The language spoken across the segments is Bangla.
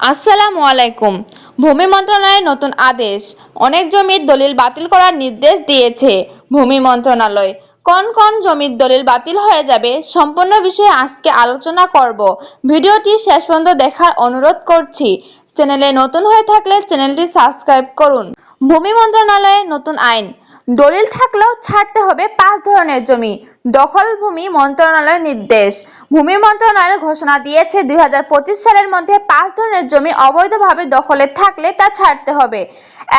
আসসালামু আলাইকুম। ভূমি মন্ত্রণালয়ের নতুন আদেশ। অনেক জমির দলিল বাতিল করার নির্দেশ দিয়েছে ভূমি মন্ত্রণালয়। কোন কোন জমির দলিল বাতিল হয়ে যাবে সম্পূর্ণ বিষয়ে আজকে আলোচনা করব। ভিডিওটি শেষ পর্যন্ত দেখার অনুরোধ করছি। চ্যানেলে নতুন হয়ে থাকলে চ্যানেলটি সাবস্ক্রাইব করুন। ভূমি মন্ত্রণালয়ের নতুন আইন। দলিল থাকলেও ছাড়তে হবে পাঁচ ধরনের জমি। দখল ভূমি মন্ত্রণালয়ের নির্দেশ। ভূমি মন্ত্রণালয় ঘোষণা দিয়েছে দু হাজার পঁচিশ সালের মধ্যে পাঁচ ধরনের জমি অবৈধভাবে দখলে থাকলে তা ছাড়তে হবে।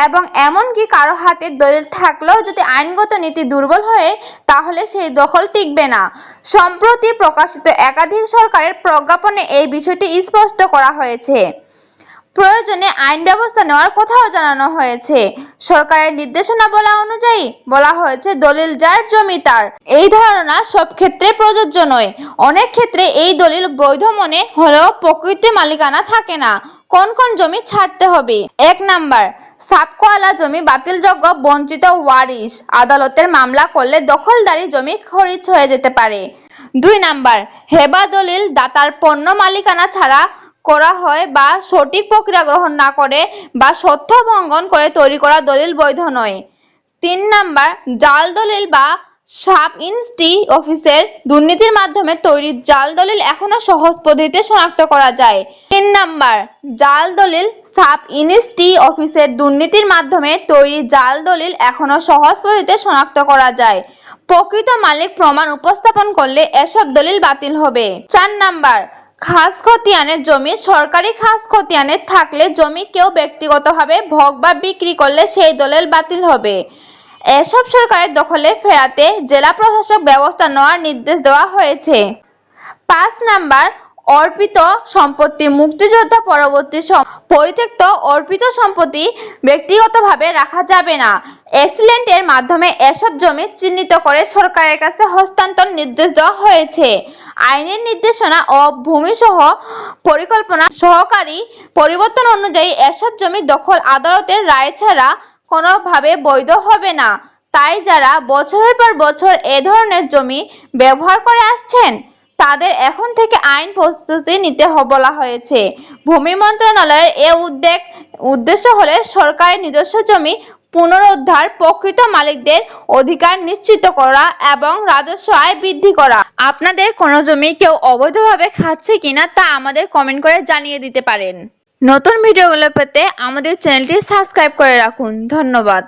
এবং এমনকি কারও হাতে দলিল থাকলেও যদি আইনগত নীতি দুর্বল হয়ে, তাহলে সেই দখল টিকবে না। সম্প্রতি প্রকাশিত একাধিক সরকারের প্রজ্ঞাপনে এই বিষয়টি স্পষ্ট করা হয়েছে। প্রয়োজনে আইন ব্যবস্থা নেওয়ার কথাও জানানো হয়েছে। সরকারের নির্দেশনা বলা অনুযায়ী বলা হয়েছে, দলিল যার জমি তার। এই ধারণা সব ক্ষেত্রে প্রযোজ্য নয়। অনেক ক্ষেত্রে এই দলিল বৈধ মনে হলেও প্রকৃতি মালিকানা থাকে না। কোন কোন জমি ছাড়তে হবে? এক নাম্বার সাবকোয়ালা জমি বাতিলযোগ্য, বঞ্চিত ওয়ারিশ। আদালতের মামলা করলে দখলদারি জমি খরিচ হয়ে যেতে পারে। দুই নাম্বার, হেবা দলিল দাতার পণ্য মালিকানা ছাড়া করা হয় বা সঠিক প্রক্রিয়া গ্রহণ না করে বা সত্য ভঙ্গন করে তৈরি করা দলিল বৈধ নয়। তিন নাম্বার, জাল দলিল বা সাব ইনস্টি অফিসের দুর্নীতির মাধ্যমে তৈরি জাল দলিল এখনও সহজ পদ্ধতিতে শনাক্ত করা যায়। তিন নাম্বার, জাল দলিল সাব ইনস্টি অফিসের দুর্নীতির মাধ্যমে তৈরি জাল দলিল এখনও সহজ পদ্ধতিতে শনাক্ত করা যায়। প্রকৃত মালিক প্রমাণ উপস্থাপন করলে এসব দলিল বাতিল হবে। চার নাম্বার খাস খতিয়ানের জমি, সরকারি খাস খতিয়ানে থাকলে জমি কেউ ব্যক্তিগতভাবে ভোগ বা বিক্রি করলে সেই দলিল বাতিল হবে। এসব সরকারের দখলে ফেরাতে জেলা প্রশাসক ব্যবস্থা নেওয়ার নির্দেশ দেওয়া হয়েছে। পাঁচ নাম্বার, অর্পিত সম্পত্তি। মুক্তিযোদ্ধা পরবর্তী পরিত্যক্ত অর্পিত সম্পত্তি ব্যক্তিগতভাবে রাখা যাবে না। এক্সিলেন্টের মাধ্যমে এসব জমি চিহ্নিত করে সরকারের কাছে হস্তান্তর নির্দেশ দেওয়া হয়েছে। আইনের নির্দেশনা ও ভূমিসহ পরিকল্পনা সহকারী পরিবর্তন অনুযায়ী এসব জমি দখল আদালতের রায় ছাড়া কোনোভাবে বৈধ হবে না। তাই যারা বছরের পর বছর এ ধরনের জমি ব্যবহার করে আসছেন, তাদের এখন থেকে আইন প্রস্তুতি নিতে বলা হয়েছে। ভূমি মন্ত্রণালয়ের এ উদ্যোগ উদ্দেশ্য হলে সরকারের নিজস্ব জমি পুনরুদ্ধার প্রকৃত মালিকদের অধিকার নিশ্চিত করা এবং রাজস্ব আয় বৃদ্ধি করা। আপনাদের কোনো জমি কেউ অবৈধভাবে খাচ্ছে কিনা তা আমাদের কমেন্ট করে জানিয়ে দিতে পারেন। নতুন ভিডিওগুলো পেতে আমাদের চ্যানেলটি সাবস্ক্রাইব করে রাখুন। ধন্যবাদ।